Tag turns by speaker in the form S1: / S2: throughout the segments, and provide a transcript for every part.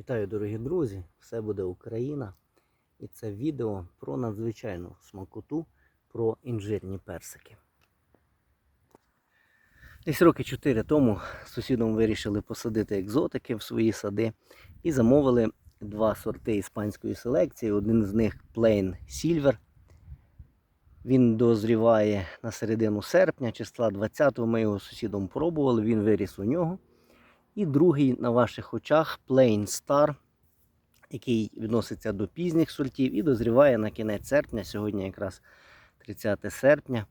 S1: Вітаю, дорогі друзі! Все буде Україна. І це відео про надзвичайну смакоту, про інжирні персики. Десь роки 4 тому з сусідом вирішили посадити екзотики в свої сади і замовили два сорти іспанської селекції. Один з них Plain Silver. Він дозріває на середину серпня, числа 20-го. Ми його сусідом пробували, він виріс у нього. І другий на ваших очах Plain Star, який відноситься до пізніх сортів і дозріває на кінець серпня. Сьогодні якраз 30 серпня.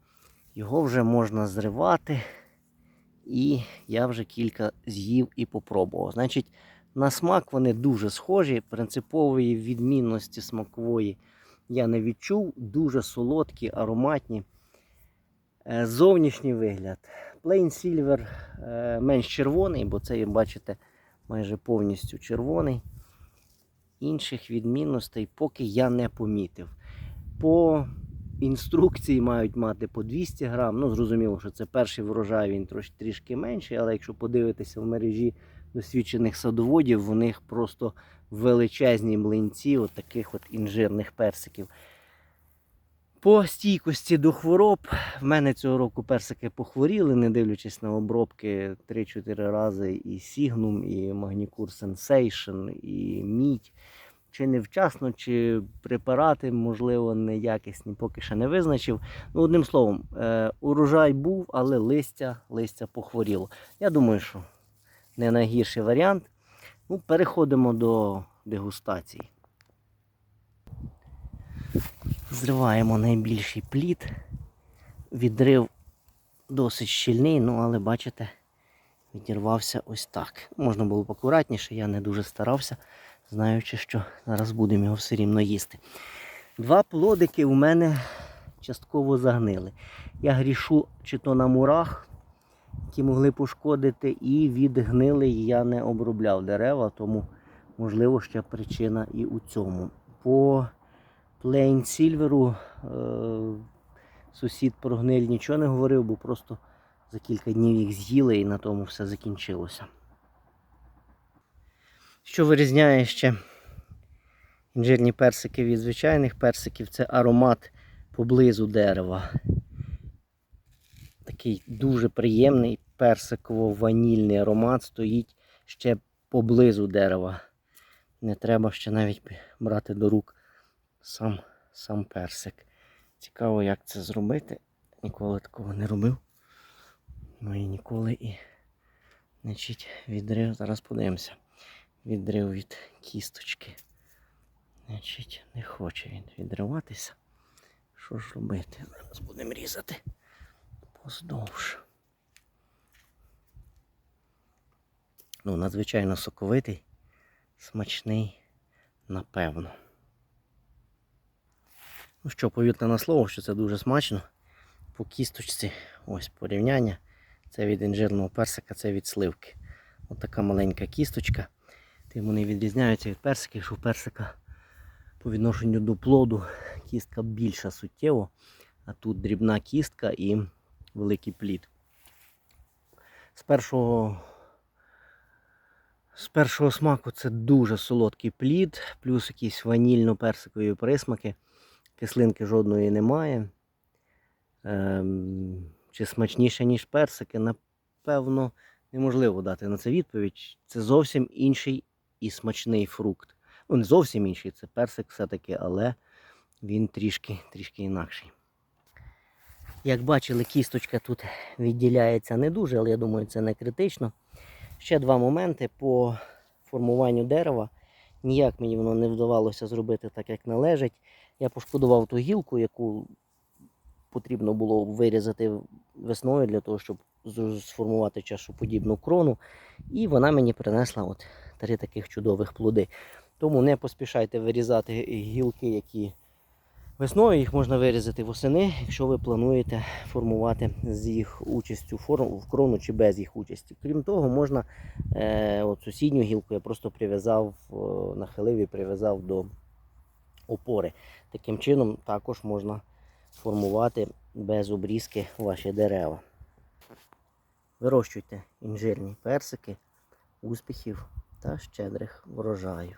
S1: Його вже можна зривати. І я вже кілька з'їв і попробував. Значить, на смак вони дуже схожі. Принципової відмінності смакової я не відчув. Дуже солодкі, ароматні. Е, Зовнішній вигляд. Plain Silver е, менш червоний, бо це, бачите, майже повністю червоний. Інших відмінностей поки я не помітив. По інструкції мають мати по 200 грам. Ну, зрозуміло, що це перший врожай, він трош, трішки менший, але якщо подивитися в мережі досвідчених садоводів, у них просто величезні млинці от таких от інжирних персиків. По стійкості до хвороб в мене цього року персики похворіли, не дивлячись на обробки 3-4 рази і Signum, і Magnicure Sensation, і мідь. Чи невчасно, чи препарати, можливо, неякісні, поки ще не визначив. Ну, одним словом, е, урожай був, але листя, листя похворіло. Я думаю, що не найгірший варіант. Ну, переходимо до дегустації. Зриваємо найбільший плід. Відрив досить щільний, ну але бачите, відірвався ось так. Можна було б акуратніше, я не дуже старався, знаючи, що зараз будемо його все рівно їсти. Два плодики у мене частково загнили. Я грішу чи то на мурах, які могли пошкодити, і від гнилий я не обробляв дерева, тому можливо ще причина і у цьому. По Silver е, сусід про гниль нічого не говорив, бо просто за кілька днів їх з'їли і на тому все закінчилося. Що вирізняє ще інжирні персики від звичайних персиків, це аромат поблизу дерева. Такий дуже приємний персиково-ванільний аромат стоїть ще поблизу дерева. Не треба ще навіть брати до рук сам, сам персик. Цікаво, як це зробити. Ніколи такого не робив. Ну і ніколи і значить, відрив. Зараз подивимося. Відрив від кісточки. Значить, не хоче він відриватися. Що ж робити? Зараз будемо різати поздовж. Ну, надзвичайно соковитий, смачний, напевно. Що, повірте на слово, що це дуже смачно. По кісточці, ось порівняння. Це від інжирного персика, це від сливки. Ось така маленька кісточка. Тим вони відрізняються від персиків, що у персика по відношенню до плоду кістка більша суттєво, а тут дрібна кістка і великий плід. З першого з першого смаку це дуже солодкий плід, плюс якісь ванільно-персикові присмаки. Кислинки жодної немає. Ем, чи смачніше, ніж персики, напевно, неможливо дати на це відповідь. Це зовсім інший і смачний фрукт. Ну, не зовсім інший, це персик все-таки, але він трішки, трішки інакший. Як бачили, кісточка тут відділяється не дуже, але я думаю, це не критично. Ще два моменти по формуванню дерева. Ніяк мені воно не вдавалося зробити так, як належить. Я пошкодував ту гілку, яку потрібно було вирізати весною для того, щоб сформувати чашоподібну крону. І вона мені принесла от три таких чудових плоди. Тому не поспішайте вирізати гілки, які весною їх можна вирізати восени, якщо ви плануєте формувати з їх участю в крону чи без їх участі. Крім того, можна е, от сусідню гілку я просто прив'язав, е, нахилив і прив'язав до опори. Таким чином також можна формувати без обрізки ваші дерева. Вирощуйте інжирні персики, успіхів та щедрих врожаю.